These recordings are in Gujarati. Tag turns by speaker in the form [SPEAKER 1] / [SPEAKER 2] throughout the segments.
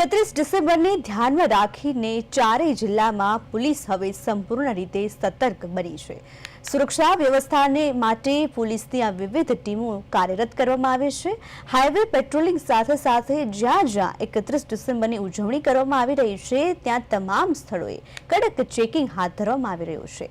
[SPEAKER 1] એકત્રીસ ડિસેમ્બરને ધ્યાનમાં રાખીને ચારેય જિલ્લામાં પોલીસ હવે સંપૂર્ણ રીતે સતર્ક બની છે. સુરક્ષા વ્યવસ્થાને માટે પોલીસની આ વિવિધ ટીમો કાર્યરત કરવામાં આવે છે. હાઈવે પેટ્રોલિંગ સાથે સાથે જ્યાં જ્યાં એકત્રીસ ડિસેમ્બરની ઉજવણી કરવામાં આવી રહી છે, ત્યાં તમામ સ્થળોએ કડક ચેકિંગ હાથ ધરવામાં આવી રહ્યું છે.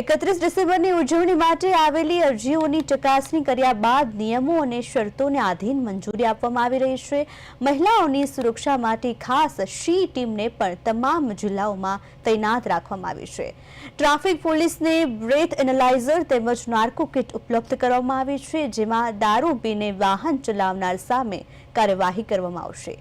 [SPEAKER 1] એકત્રીસ ડિસેમ્બરની ઉજવણી માટે આવેલી અરજીઓની ચકાસણી કર્યા બાદ નિયમો અને શરતોને આધીન મંજૂરી આપવામાં આવી રહી છે. મહિલાઓની સુરક્ષા માટે ખાસ શી ટીમને પણ તમામ જિલ્લાઓમાં તૈનાત રાખવામાં આવી છે. ટ્રાફિક પોલીસને બ્રેથ એનાલાઇઝર તેમજ નાર્કો કિટ ઉપલબ્ધ કરવામાં આવી છે, જેમાં દારૂ પીને વાહન ચલાવનાર સામે કાર્યવાહી કરવામાં આવશે.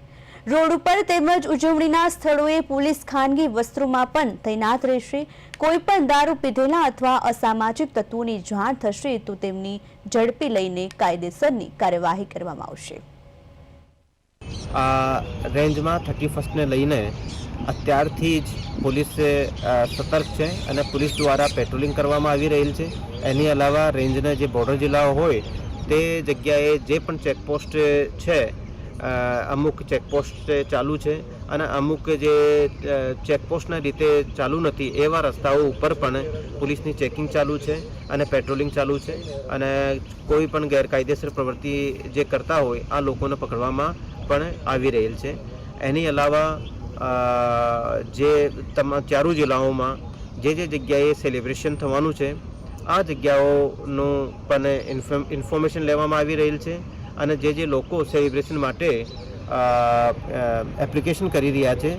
[SPEAKER 1] રોડ ઉપર તેમજ ઉજવણીના સ્થળોએ પોલીસ ખાનગી વસ્ત્રોમાં પણ તૈનાત રહેશે. કોઈ પણ દારૂ પીધેલા અથવા અસામાજિક તત્વોની જાણ થશે તો તેમની ઝડપી લઈને કાયદેસરની કાર્યવાહી કરવામાં આવશે.
[SPEAKER 2] આ રેન્જમાં થર્ટી ફર્સ્ટને લઈને અત્યારથી જ પોલીસ સતર્ક છે અને પોલીસ દ્વારા પેટ્રોલિંગ કરવામાં આવી રહેલ છે. એની અલાવા રેન્જના જે બોર્ડર જિલ્લાઓ હોય, તે જગ્યાએ જે પણ ચેકપોસ્ટ છે અમુક ચેકપોસ્ટ ચાલુ છે અને અમુક જે ચેકપોસ્ટના રીતે ચાલુ નથી એવા રસ્તાઓ ઉપર પણ પોલીસની ચેકિંગ ચાલુ છે અને પેટ્રોલિંગ ચાલુ છે. અને કોઈ પણ ગેરકાયદેસર પ્રવૃત્તિ જે કરતા હોય, આ લોકોને પકડવામાં પણ આવી રહેલ છે. એની અલાવા જે તમામ ચારુ જિલ્લાઓમાં જે જે જગ્યાએ સેલિબ્રેશન થવાનું છે, આ જગ્યાઓનું પણ ઇન્ફોર્મેશન લેવામાં આવી રહેલ છે અને જે જે લોકો સેલિબ્રેશન માટે એપ્લિકેશન કરી રહ્યા છે,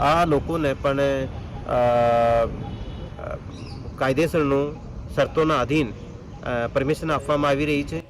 [SPEAKER 2] આ લોકોને પણ કાયદેસરનું શરતોના અધીન પરમિશન આપવામાં આવી રહી છે.